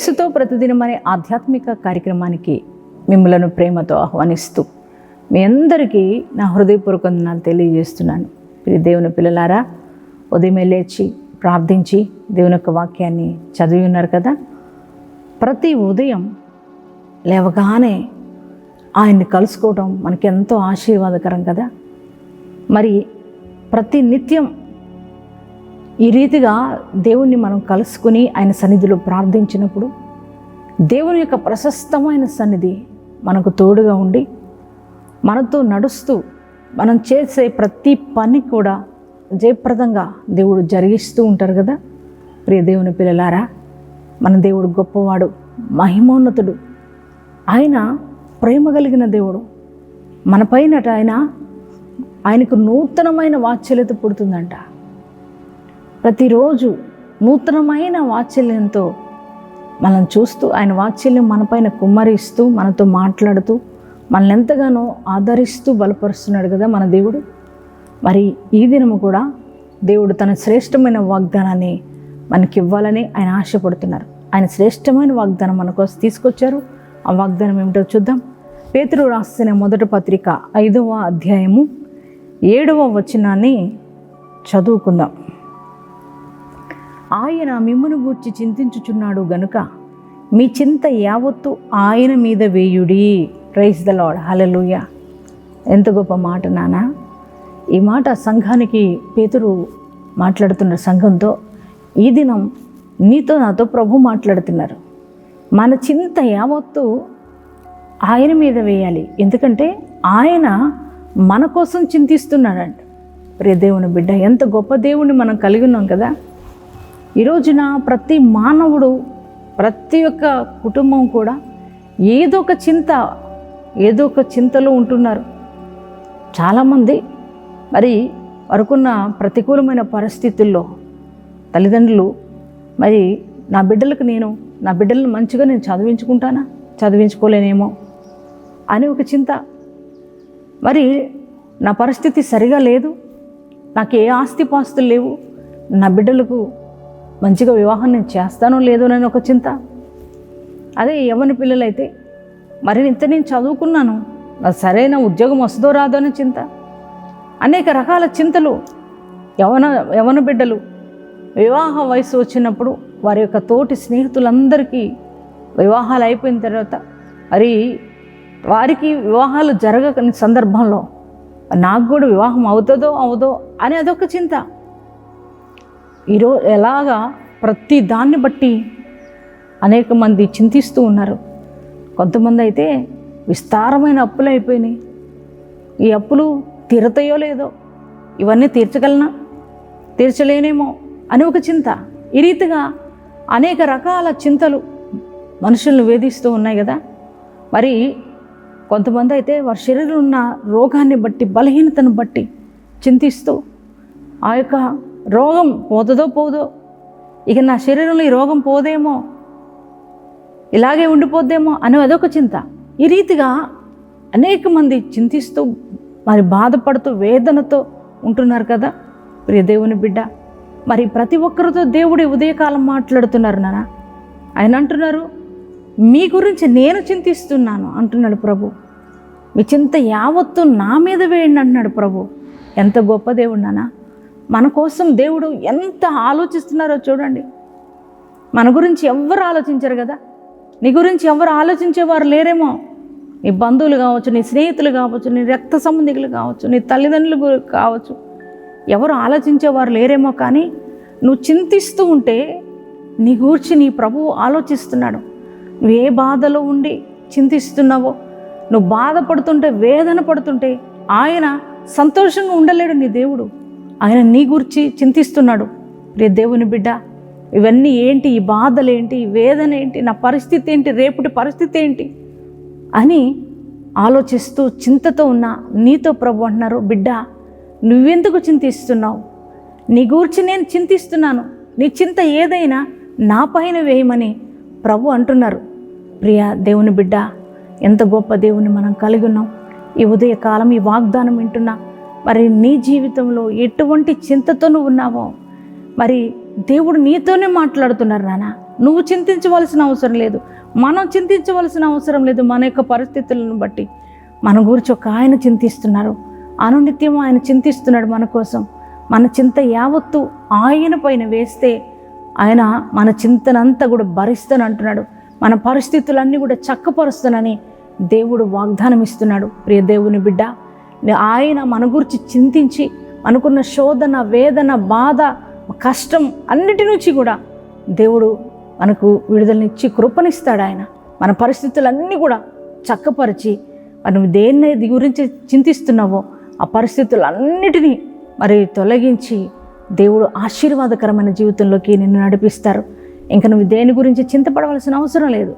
యేసుతో ప్రతిదినం అనే ఆధ్యాత్మిక కార్యక్రమానికి మిమ్మలను ప్రేమతో ఆహ్వానిస్తూ మీ అందరికీ నా హృదయపూర్వక వందనాలు తెలియజేస్తున్నాను. ప్రియ దేవుని పిల్లలారా ఉదయమే లేచి ప్రార్థించి దేవుని యొక్క వాక్యాన్ని చదివి ఉన్నారు కదా? ప్రతి ఉదయం లేవగానే ఆయన్ని కలుసుకోవడం మనకి ఎంతో ఆశీర్వాదకరం కదా? మరి ప్రతి నిత్యం ఈ రీతిగా దేవుణ్ణి మనం కలుసుకుని ఆయన సన్నిధిలో ప్రార్థించినప్పుడు దేవుని యొక్క ప్రశస్తమైన సన్నిధి మనకు తోడుగా ఉండి మనతో నడుస్తూ మనం చేసే ప్రతి పని కూడా జయప్రదంగా దేవుడు జరిగిస్తూ ఉంటారు కదా. ప్రియ దేవుని పిల్లలారా మన దేవుడు గొప్పవాడు మహిమోన్నతుడు. ఆయన ప్రేమ కలిగిన దేవుడు. మన పైనట ఆయన ఆయనకు నూతనమైన వాత్సల్యత పుడుతుందంట. ప్రతిరోజు నూతనమైన వాత్సల్యంతో మనం చూస్తూ ఆయన వాత్సల్యం మనపైన కుమ్మరిస్తూ మనతో మాట్లాడుతూ మనల్ని ఎంతగానో ఆదరిస్తూ బలపరుస్తున్నాడు కదా మన దేవుడు. మరి ఈ దినము కూడా దేవుడు తన శ్రేష్టమైన వాగ్దానాన్ని మనకి ఇవ్వాలని ఆయన ఆశపడుతున్నారు. ఆయన శ్రేష్టమైన వాగ్దానం మన కోసం తీసుకొచ్చారు. ఆ వాగ్దానం ఏమిటో చూద్దాం. పేతురు రాసిన మొదటి పత్రిక ఐదవ అధ్యాయము ఏడవ వచనాన్ని చదువుకుందాం. ఆయన మిమ్మును గూర్చి చింతించుచున్నాడు గనుక మీ చింత యావత్తు ఆయన మీద వేయుడి. ప్రైజ్ ద లాడ్ హలలుయ ఎంత గొప్ప మాట నానా. ఈ మాట సంఘానికి పేతురు మాట్లాడుతున్న సంఘంతో ఈ దినం నీతో నాతో ప్రభు మాట్లాడుతున్నారు. మన చింత యావత్తు ఆయన మీద వేయాలి. ఎందుకంటే ఆయన మన కోసం చింతిస్తున్నాడంట. ప్రియ దేవుని బిడ్డ ఎంత గొప్ప దేవుణ్ణి మనం కలిగి ఉన్నాం కదా. ఈ రోజున ప్రతి మానవుడు ప్రతి ఒక్క కుటుంబం కూడా ఏదో ఒక చింత ఏదో ఒక చింతలో ఉంటున్నారు. చాలామంది మరి వరకున్న ప్రతికూలమైన పరిస్థితుల్లో తల్లిదండ్రులు మరి నా బిడ్డలకు నేను నా బిడ్డలను మంచిగా నేను చదివించుకుంటానా చదివించుకోలేనేమో అని ఒక చింత. మరి నా పరిస్థితి సరిగా లేదు నాకు ఏ ఆస్తిపాస్తులు లేవు నా బిడ్డలకు మంచిగా వివాహం నేను చేస్తానో లేదో అని ఒక చింత. అదే యవ్వన పిల్లలైతే మరి ఇంత నేను చదువుకున్నాను సరైన ఉద్యోగం వస్తుందో రాదో అనే చింత. అనేక రకాల చింతలు యవన యవన బిడ్డలు వివాహ వయసు వచ్చినప్పుడు వారి యొక్క తోటి స్నేహితులందరికీ వివాహాలు అయిపోయిన తర్వాత మరి వారికి వివాహాలు జరగని సందర్భంలో నాకు కూడా వివాహం అవుతుందో అవదో అని అదొక చింత. ఈరోజు ఎలాగా ప్రతి దాన్ని బట్టి అనేక మంది చింతిస్తూ ఉన్నారు. కొంతమంది అయితే విస్తారమైన అప్పులు అయిపోయినాయి. ఈ అప్పులు తీరతాయో లేదో ఇవన్నీ తీర్చగలనా? తీర్చలేనేమో అని ఒక చింత. ఈ రీతిగా అనేక రకాల చింతలు మనుషులను వేధిస్తూ ఉన్నాయి కదా. మరి కొంతమంది అయితే వారి శరీరంలో ఉన్న రోగాన్ని బట్టి బలహీనతను బట్టి చింతిస్తూ ఆ యొక్క రోగం పోతుందో పోదో? ఇక నా శరీరంలో ఈ రోగం పోదేమో? ఇలాగే ఉండిపోద్దేమో అని అదొక చింత. ఈ రీతిగా అనేక మంది చింతిస్తూ మరి బాధపడుతూ వేదనతో ఉంటున్నారు కదా ప్రియ దేవుని బిడ్డ. మరి ప్రతి ఒక్కరితో దేవుడి ఉదయకాలం మాట్లాడుతున్నారు నానా. ఆయన అంటున్నారు మీ గురించి నేను చింతిస్తున్నాను అంటున్నాడు ప్రభు. మీ చింత యావత్తు నా మీద వేయండి అంటున్నాడు ప్రభు. ఎంత గొప్ప దేవుడు నానా. మన కోసం దేవుడు ఎంత ఆలోచిస్తున్నారో చూడండి. మన గురించి ఎవ్వరు ఆలోచించరు కదా. నీ గురించి ఎవరు ఆలోచించేవారు లేరేమో. నీ బంధువులు కావచ్చు నీ స్నేహితులు కావచ్చు నీ రక్త సంబంధికులు కావచ్చు నీ తల్లిదండ్రులు కావచ్చు. ఎవరు ఆలోచించేవారు లేరేమో కానీ నువ్వు చింతిస్తూ ఉంటే నీ గూర్చి నీ ప్రభువు ఆలోచిస్తున్నాడు. నువ్వు ఏ బాధలో ఉండి చింతిస్తున్నావో నువ్వు బాధపడుతుంటే వేదన పడుతుంటే ఆయన సంతోషంగా ఉండలేడు నీ దేవుడు. ఆయన నీ గురించి చింతిస్తున్నాడు. రే దేవుని బిడ్డ ఇవన్నీ ఏంటి? ఈ బాధలు ఏంటి? ఈ వేదన ఏంటి? నా పరిస్థితి ఏంటి? రేపటి పరిస్థితి ఏంటి? అని ఆలోచిస్తూ చింతతో ఉన్న నీతో ప్రభు అంటున్నారు బిడ్డ నువ్వెందుకు చింతిస్తున్నావు? నీ గురించి నేను చింతిస్తున్నాను. నీ చింత ఏదైనా నా పైన వేయమని ప్రభు అంటున్నారు. ప్రియ దేవుని బిడ్డ ఎంత గొప్ప దేవుని మనం కలిగి ఉన్నాం. ఈ ఉదయకాలం ఈ వాగ్దానం వింటున్నా మరి నీ జీవితంలో ఎటువంటి చింతతో నువ్వు ఉన్నావో మరి దేవుడు నీతోనే మాట్లాడుతున్నారు నాన్న. నువ్వు చింతించవలసిన అవసరం లేదు. మనం చింతించవలసిన అవసరం లేదు మన యొక్క పరిస్థితులను బట్టి. మన గురించి ఒక ఆయన చింతిస్తున్నారు. అనునిత్యం ఆయన చింతిస్తున్నాడు మన కోసం. మన చింత యావత్తు ఆయన పైన వేస్తే ఆయన మన చింతనంతా కూడా భరిస్తాను అంటున్నాడు. మన పరిస్థితులన్నీ కూడా చక్కపరుస్తానని దేవుడు వాగ్దానం ఇస్తున్నాడు ప్రియ దేవుని బిడ్డ ఆయన మన గురించి చింతించి మనకున్న శోధన వేదన బాధ కష్టం అన్నిటి నుంచి కూడా దేవుడు మనకు విడుదలనిచ్చి కృపనిస్తాడు ఆయన. మన పరిస్థితులన్నీ కూడా చక్కపరిచి మనం దేన్ని గురించి చింతిస్తున్నావో ఆ పరిస్థితులన్నిటినీ మరి తొలగించి దేవుడు ఆశీర్వాదకరమైన జీవితంలోకి నిన్ను నడిపిస్తారు. ఇంకా నువ్వు దేని గురించి చింతపడవలసిన అవసరం లేదు.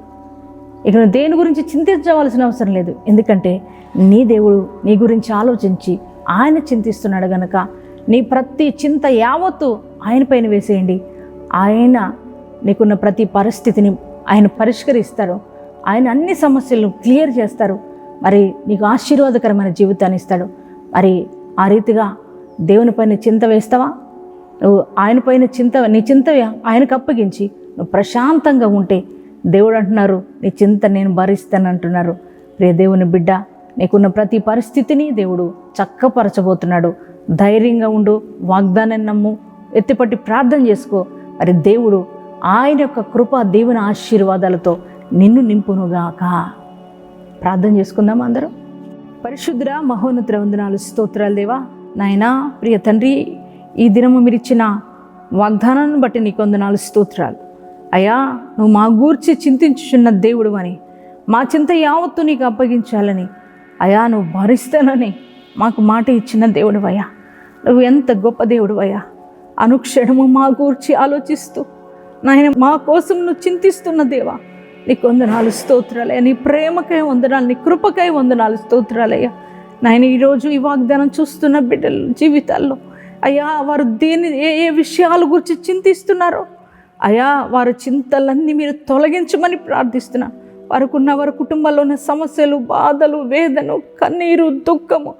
ఇక నువ్వు దేని గురించి చింతించవలసిన అవసరం లేదు. ఎందుకంటే నీ దేవుడు నీ గురించి ఆలోచించి ఆయన చింతిస్తున్నాడు గనక నీ ప్రతి చింత యావత్తు ఆయన పైన వేసేయండి. ఆయన నీకున్న ప్రతి పరిస్థితిని ఆయన పరిష్కరిస్తారు. ఆయన అన్ని సమస్యలను క్లియర్ చేస్తారు. మరి నీకు ఆశీర్వాదకరమైన జీవితాన్ని ఇస్తాడు. మరి ఆ రీతిగా దేవుని పైన చింత వేస్తావా? నువ్వు ఆయన పైన చింత నీ చింత ఆయనకు అప్పగించి నువ్వు ప్రశాంతంగా ఉంటే దేవుడు అంటున్నారు నీ చింత నేను భరిస్తాను అంటున్నారు ప్రియ దేవుని బిడ్డ నీకున్న ప్రతి పరిస్థితిని దేవుడు చక్కపరచబోతున్నాడు. ధైర్యంగా ఉండు వాగ్దానాన్ని నమ్ము ఎత్తిపట్టి ప్రార్థన చేసుకో. మరి దేవుడు ఆయన యొక్క కృప దేవుని ఆశీర్వాదాలతో నిన్ను నింపునుగాక. ప్రార్థన చేసుకుందాం అందరూ? పరిశుద్ర మహోన్నత వందనాలు స్తోత్రాలు దేవా. నాయనా ప్రియ తండ్రి ఈ దినము మీరు ఇచ్చిన వాగ్దానాన్ని బట్టి నీకు వందనాలు స్తోత్రాలు. అయ్యా నువ్వు మా గూర్చి చింతించుచున్న దేవుడు అని మా చింత యావత్తు నీకు అప్పగించాలని. అయా నువ్వు భరిస్తానని మాకు మాట ఇచ్చిన దేవుడు అయ్యా నువ్వు ఎంత గొప్ప దేవుడు అయ్యా అనుక్షణము మా గూర్చి ఆలోచిస్తూ నాయన మా కోసం నువ్వు చింతిస్తున్న దేవా. నీకు వందనాలు స్తోత్రాలయ్యా. నీ ప్రేమకై వందనాలు నీ కృపకై వందనాలు స్తోత్రాలయ్యా. నాయన ఈరోజు ఈ వాగ్దానం చూస్తున్న బిడ్డల జీవితాల్లో అయ్యా వారు దేని ఏ ఏ విషయాల గురించి చింతిస్తున్నారో అయా వారి చింతలన్నీ మీరు తొలగించమని ప్రార్థిస్తున్నా. వారికున్న వారి కుటుంబంలో ఉన్న సమస్యలు బాధలు వేదను కన్నీరు దుఃఖము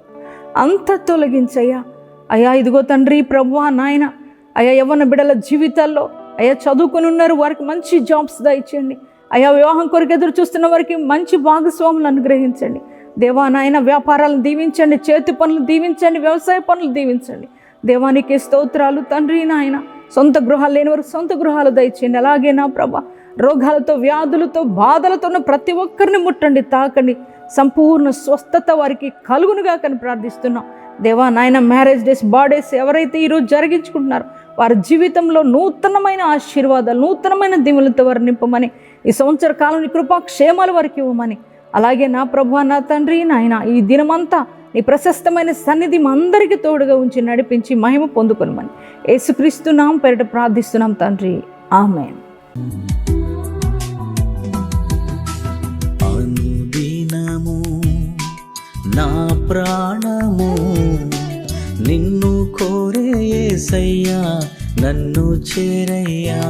అంత తొలగించయ్యా. అయ్యా ఇదిగో తండ్రి ప్రభు నాయన. అయ్యా యవ్వన బిడల జీవితాల్లో అయ్యా చదువుకుని ఉన్నారు వారికి మంచి జాబ్స్ దయచేయండి అయా వివాహం కొరకు ఎదురు చూస్తున్న వారికి మంచి భాగస్వాములు అనుగ్రహించండి. దేవా నాయన వ్యాపారాలను దీవించండి చేతి పనులు దీవించండి వ్యవసాయ పనులు దీవించండి. దేవానికి స్తోత్రాలు తండ్రి నాయన. సొంత గృహాలు లేని వారికి సొంత గృహాలు దయచేయండి. అలాగే నా ప్రభ రోగాలతో వ్యాధులతో బాధలతో ఉన్న ప్రతి ఒక్కరిని ముట్టండి తాకండి. సంపూర్ణ స్వస్థత వారికి కలుగునుగా కని ప్రార్థిస్తున్నాం. దేవా నాయన మ్యారేజ్ డేస్ బర్త్డేస్ ఎవరైతే ఈరోజు జరిగించుకుంటున్నారో వారి జీవితంలో నూతనమైన ఆశీర్వాదాలు నూతనమైన దిములతో వారు నింపమని ఈ సంవత్సర కాలం కృపా క్షేమాలు వారికి ఇవ్వమని అలాగే నా ప్రభు నా తండ్రి నాయన ఈ దినమంతా నీ ప్రశస్తమైన సన్నిధి మా అందరికీ తోడుగా ఉంచి నడిపించి మహిమ పొందుకొనమని. యేసుక్రీస్తున్నాం పెరట ప్రార్థిస్తున్నాం తండ్రి. ఆమెన్. నా ప్రాణము నిన్ను కోరే యేసయ్యా నన్ను చేరయ్యా.